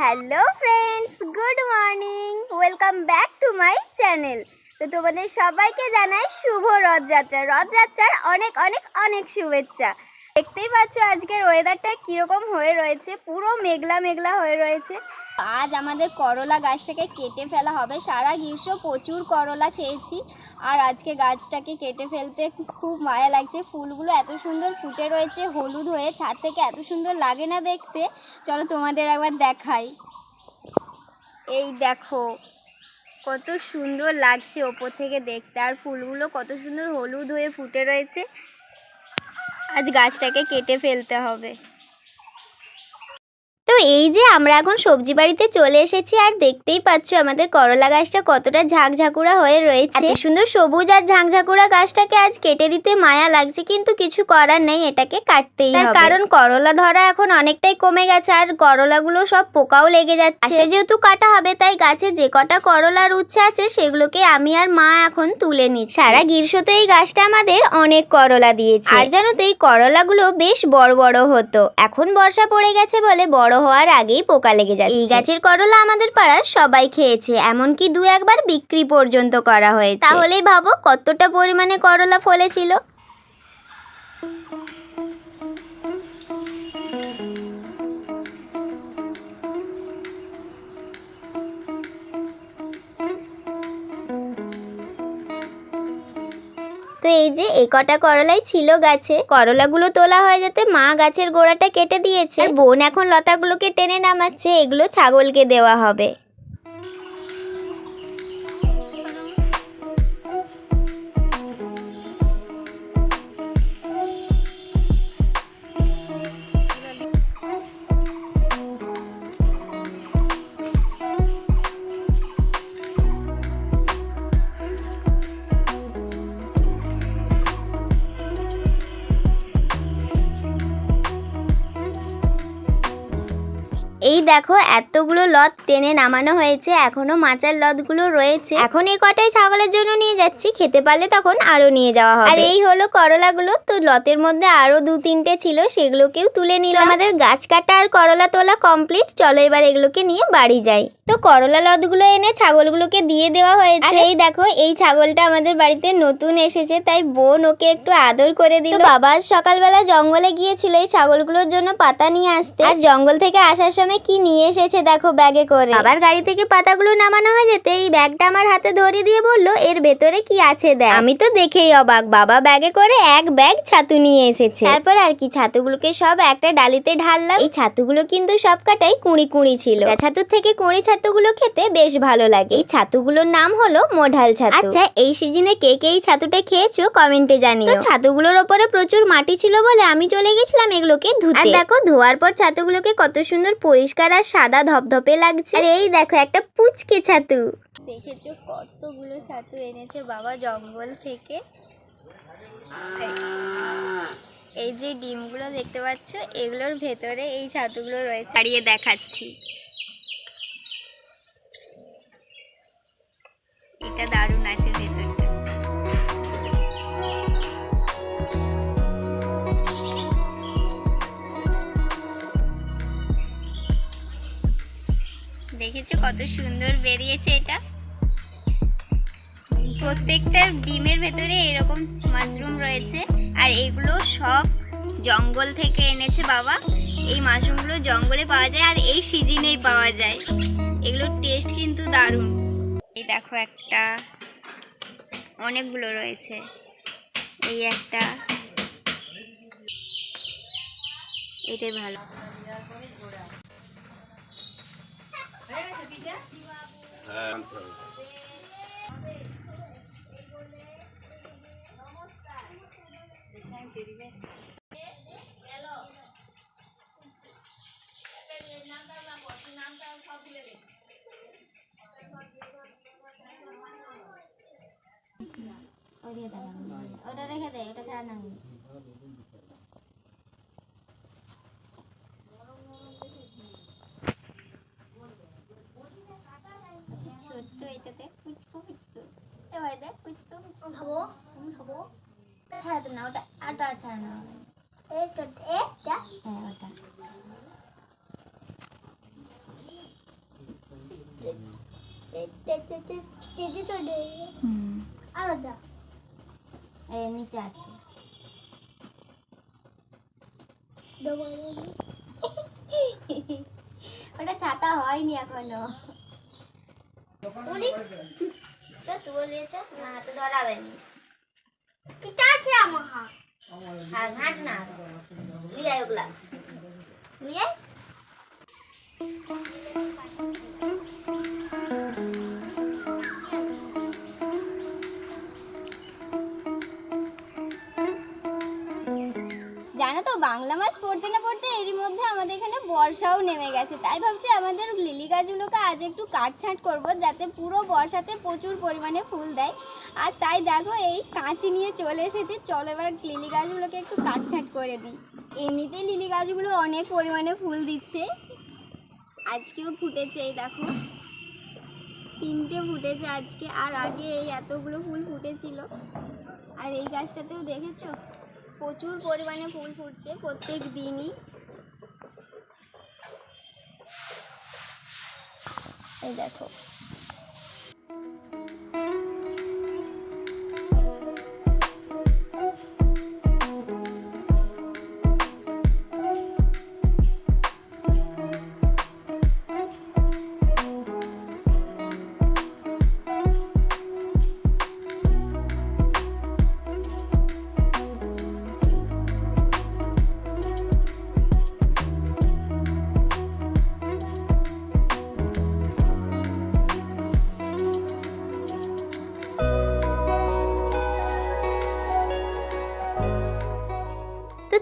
Hello friends good morning welcome back to my channel তো তোমাদের সবাইকে জানাই শুভ রথযাত্রা। রথযাত্রার অনেক অনেক অনেক শুভেচ্ছা। দেখতেই পাচ্ছ আজকের ওয়েদারটা কীরকম হয়ে রয়েছে। পুরো মেঘলা মেঘলা হয়ে রয়েছে। আজ আমাদের করলা গাছটাকে কেটে ফেলা হবে। সারা গ্রীষ্ম প্রচুর করলা খেয়েছি। আর আজকে গাছটাকে কেটে ফেলতে খুব মায়া লাগছে। ফুলগুলো এত সুন্দর ফুটে রয়েছে, হলুদ হয়ে ছাদ থেকে এত সুন্দর লাগে না দেখতে। চলো তোমাদের একবার দেখাই। এই দেখো, কত সুন্দর লাগছে ওপর থেকে দেখতে। আর ফুলগুলো কত সুন্দর হলুদ হয়ে ফুটে রয়েছে। আজ গাছটাকে কেটে ফেলতে হবে। এই যে আমরা এখন সবজি বাড়িতে চলে এসেছি আর দেখতেই পাচ্ছ আমাদের করলা গাছটা কতটা ঝাঁকঝাঁকুড়া হয়ে রয়েছে। এত সুন্দর সবুজ আর ঝাঁকঝাঁকুড়া গাছটাকে আজ কেটে দিতে মায়া লাগছে কিন্তু কিছু করার নেই এটাকে কাটতেই হবে। কারণ করলা ধরা এখন অনেকটাই কমে গেছে আর করলাগুলো সব পোকাও লেগে যাচ্ছে। যেহেতু কাটা হবে তাই গাছে যে কটা করলার উচ্ছে আছে সেগুলোকে আমি আর মা এখন তুলে নিচ্ছি। সারা গ্রীষ্ম তো এই গাছটা আমাদের অনেক করলা দিয়েছে। আর জানো তো এই করলাগুলো বেশ বড় বড় হতো। এখন বর্ষা পড়ে গেছে বলে বড় হওয়ার আগেই পোকা লেগে যায় এই গাছের করলা আমাদের পাড়ার সবাই খেয়েছে এমনকি দু একবার বিক্রি পর্যন্ত করা হয়েছে। তাহলেই ভাবো কতটা পরিমাণে করলা ফলেছিল। তো এই যে এ কটা করলাই ছিল গাছে, করলাগুলো তোলা হয়ে যেতে মা গাছের গোড়াটা কেটে দিয়েছে। বোন এখন লতাগুলোকে টেনে নামাচ্ছে, এগুলো ছাগলকে দেওয়া হবে। এই দেখো, এতগুলো লত টেনে নামানো হয়েছে, এখনও মাচার লতগুলো রয়েছে। এখন এই কটাই ছাগলের জন্য নিয়ে যাচ্ছি, খেতে পারলে তখন আরও নিয়ে যাওয়া হবে। আর এই হলো করলাগুলো, তো লতের মধ্যে আরও দু তিনটে ছিল, সেগুলোকেও তুলে নিল আমাদের গাছ কাটা আর করলা তোলা কমপ্লিট চলো এবার এগুলোকে নিয়ে বাড়ি যাই। তো করলা লতগুলো এনে ছাগলগুলোকে দিয়ে দেওয়া হয়েছে। আর এই দেখো, এই ছাগলটা আমাদের বাড়িতে নতুন এসেছে, তাই বোন ওকে একটু আদর করে দিল। বাবা সকালবেলা জঙ্গলে গিয়েছিল এই ছাগলগুলোর জন্য পাতা নিয়ে আসতে। আর জঙ্গল থেকে আসার সময় কি নিয়ে এসেছে দেখো ব্যাগে করে। আবার গাড়ি থেকে পাতাগুলো নামানো হয়ে যেতে এই ব্যাগটা আমার হাতে ধরে দিয়ে বলল এর ভেতরে কি আছে দেখ। আমি তো দেখেই অবাক বাবা ব্যাগে করে এক ব্যাগ ছাতু নিয়ে এসেছে। তারপর আর কি ছাতুগুলোকে সব একটা ডালিতে ঢাললাম। এই ছাতুগুলো কিন্তু সব কাটাই কুঁড়ি কুঁড়ি ছিল। ছাতুর থেকে কুঁড়ি ছাতুগুলো খেতে বেশ ভালো লাগে। এই ছাতুগুলোর নাম হলো মোঢাল ছাতু। আচ্ছা এই সিজনে কে কে এই ছাতুটা খেয়েছো কমেন্টে জানিও। তো ছাতুগুলোর ওপরে প্রচুর মাটি ছিল বলে আমি চলে গেছিলাম এগুলোকে ধুতে। আর দেখো ধোয়ার পর ছাতুগুলোকে কত সুন্দর পরিষ্কার আর সাদা ধপধপে লাগছে। আর এই দেখো, একটা পুচকে ছাতু। দেখেছ কতগুলো ছাতু এনেছে বাবা জঙ্গল থেকে? এই যে ডিমগুলো দেখতে পাচ্ছ, এগুলোর ভেতরে এই ছাতুগুলো রয়েছে। ছাড়িয়ে দেখাচ্ছি। এটা দারুণ আছে ভেতরটা দেখেছ কত সুন্দর বেরিয়েছে এটা? প্রত্যেকটা ডিমের ভেতরে এরকম মাশরুম রয়েছে। আর এগুলো সব জঙ্গল থেকে এনেছে বাবা। এই মাশরুমগুলো জঙ্গলে পাওয়া যায় আর এই সিজনেই পাওয়া যায়। এগুলোর টেস্ট কিন্তু দারুণ। এই দেখো একটা, অনেকগুলো রয়েছে। এই একটা। এটাই ভালো। ওটা রেখে দে ওটা ছাড়া না এটাতে কুচকো কুচকো এবার দেখ কুচকো কুচকো খাব আমি খাব না ওটা আটা এটা এটা হ্যাঁ ওটা। আলাদা। এই নিচে দেবো ওটা ছাতা হয়নি এখনও অনেক চ তুই নিয়ে চ না হাতে ধরাবে আমার হাত। আর ঘাট না। লিয়ে ওগুলা। লিয়ে বাংলা মাস পড়তে না পড়তে এরই মধ্যে আমাদের এখানে বর্ষাও নেমে গেছে। তাই ভাবছি আমাদের লিলি গাছগুলোকে আজ একটু কাটছাঁট করব যাতে পুরো বর্ষাতে প্রচুর পরিমাণে ফুল দেয়। আর তাই দেখো এই কাঁচি নিয়ে চলে এসেছি। চলো এবার লিলি গাছগুলোকে একটু কাটছাঁট করে দিই। এমনিতেই লিলি গাছগুলো অনেক পরিমাণে ফুল দিচ্ছে। আজকেও ফুটেছে এই দেখো। তিনটে ফুটেছে আজকে। আর আগে এই এতগুলো ফুল ফুটেছিল। আর এই গাছটাতেও দেখেছ? প্রচুর পরিমাণে ফুল ফুটছে প্রত্যেক দিনই। এই দেখো।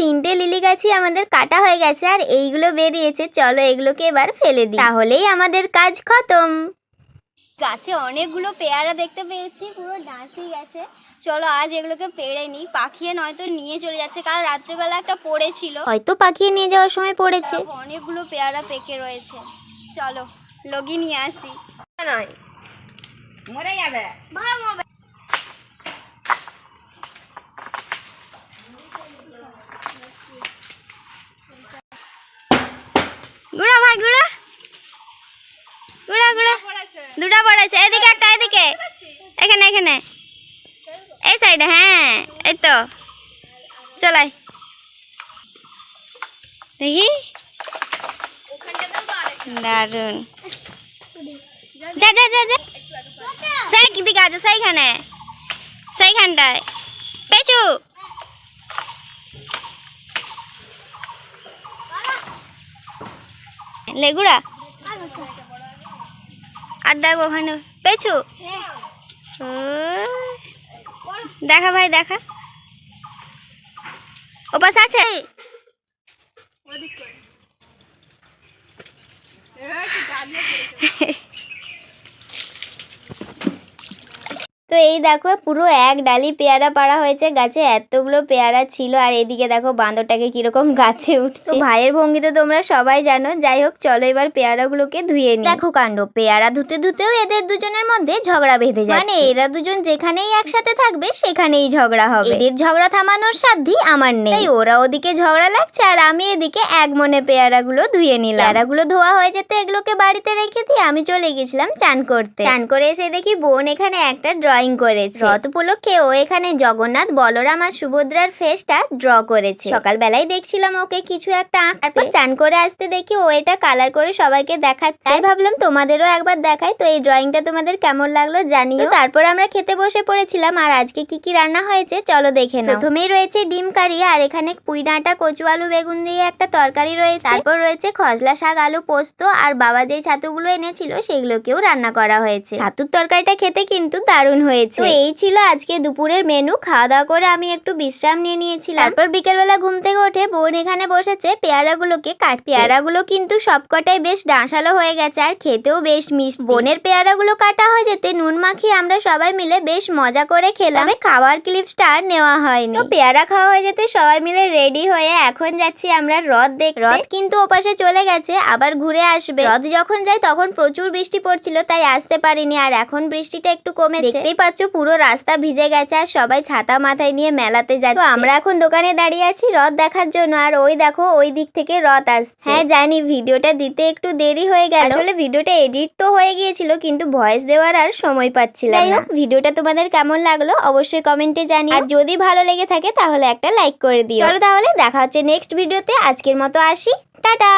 তিনটে লিলি গাছই আমাদের কাটা হয়ে গেছে আর এইগুলো বেরিয়েছে। চলো এগুলোকে এবার ফেলে দিই। তাহলেই আমাদের কাজ খতম। গাছে অনেকগুলো পেয়ারা দেখতে পেয়েছি পুরো ডাঁসি গেছে। চলো আজ এগুলোকে পেড়ে নিই। পাখিয়ে নয়তো নিয়ে চলে যাচ্ছে। কাল রাত্রেবেলা একটা পড়েছিল। হয়তো পাখিয়ে নিয়ে যাওয়ার সময় পড়েছে। অনেকগুলো পেয়ারা পেকে রয়েছে। চলো লগি নিয়ে আসি। নয় মরে যাবে গুড়া ভাই গুড়া গুড়া গুড়া দুটা পড়েছে এদিকে একটা এদিকে এখানে এখানে এই সাইডে হ্যাঁ এই তো চলাই। দেখি। দারুণ যা যা যা সেই দিকে আছে? সেইখানে। সেইখানটায়। পেছু। লেগুড়া। আর দেখো ওখানে। পেছু। দেখা ভাই, দেখা। ও পাশ আছে। তো এই দেখো পুরো এক ডালি পেয়ারা পাড়া হয়েছে। গাছে এতগুলো পেয়ারা ছিল আর এদিকে দেখো বাঁদরটাকে কীরকম গাছে উঠছে। ভাইয়ের ভঙ্গি তো তোমরা সবাই জানো যাই হোক চলো এবার পেয়ারাগুলোকে ধুয়ে নি দেখো কাণ্ড পেয়ারা ধুতে ধুতেও এদের দুজনের মধ্যে ঝগড়া বেঁধে যায় মানে এরা দুজন যেখানেই একসাথে থাকবে সেখানেই ঝগড়া হবে। এদের ঝগড়া থামানোর সাধ্যই আমার নেই। তাই ওরা ওদিকে ঝগড়া লাগছে আর আমি এদিকে এক মনে পেয়ারাগুলো ধুয়ে নিলাম। পেয়ারাগুলো ধোয়া হয়ে যেতে এগুলোকে বাড়িতে রেখে দিয়ে আমি চলে গেছিলাম চান করতে। চান করে এসে দেখি বোন এখানে একটা ড্রয়িং করেছে। রথ উপলক্ষে ও এখানে জগন্নাথ বলরাম আর সুভদ্রার ফেসটা ড্র করেছে। সকালবেলায় দেখছিলাম ওকে কিছু একটা আঁকতে। চান করে আসতে দেখি ও এটা কালার করে সবাইকে দেখাচ্ছে। তাই ভাবলাম তোমাদেরও একবার দেখাই। তো এই ড্রয়িংটা তোমাদের কেমন লাগল জানিও। তারপর আমরা খেতে বসে পড়েছিলাম। আর আজকে কি কি রান্না হয়েছে চলো দেখে নাও। প্রথমেই রয়েছে ডিম কারি আর এখানে পুঁই ডাঁটা কচু আলু বেগুন দিয়ে একটা তরকারি রয়েছে। তারপর রয়েছে খসলা শাক আলু পোস্ত আর বাবা যে ছাতুগুলো এনেছিল সেগুলোকেও রান্না করা হয়েছে। ছাতুর তরকারিটা খেতে কিন্তু দারুণ হয়েছে। তো এই ছিল আজকে দুপুরের মেনু খাওয়া দাওয়া করে আমি একটু বিশ্রাম নিয়ে নিয়েছিলাম। তারপর বিকেলবেলা ঘুম থেকে উঠে বোন এখানে বসেছে পেয়ারাগুলোকে কাট। পেয়ারাগুলো কিন্তু সবকটাই বেশ ডাঁসালো হয়ে গেছে আর খেতেও বেশ মিষ্টি। বোনের পেয়ারাগুলো কাটা হয়ে যেতে নুন মাখিয়ে আমরা সবাই মিলে বেশ মজা করে খেলাম। খাওয়ার ক্লিপসটা আর নেওয়া হয়নি। তো পেয়ারা খাওয়া হয়ে যেতে সবাই মিলে রেডি হয়ে এখন যাচ্ছি আমরা রথ দেখ রথ কিন্তু ওপাশে চলে গেছে আবার ঘুরে আসবে। রথ যখন যাই তখন প্রচুর বৃষ্টি পড়ছিল তাই আসতে পারিনি। আর এখন বৃষ্টিটা একটু কমে দেখতেই পাচ্ছ পুরো রাস্তা ভিজে গেছে আর সবাই ছাতা মাথায় নিয়ে মেলাতে যাচ্ছে। তো আমরা এখন দোকানে দাঁড়িয়ে আছি রথ দেখার জন্য আর ওই দেখো ওই দিক থেকে রথ আসছে। হ্যাঁ জানি ভিডিওটা দিতে একটু দেরি হয়ে গেল। আসলে ভিডিওটা এডিট তো হয়ে গিয়েছিল কিন্তু ভয়েস দেওয়ার আর সময় পাচ্ছিলাম যাই হোক ভিডিওটা তোমাদের কেমন লাগল অবশ্যই কমেন্টে জানিও। আর যদি ভালো লেগে থাকে তাহলে একটা লাইক করে দিও। চলো তাহলে দেখা হচ্ছে নেক্সট ভিডিওতে। আজকের মতো আসি। টাটা।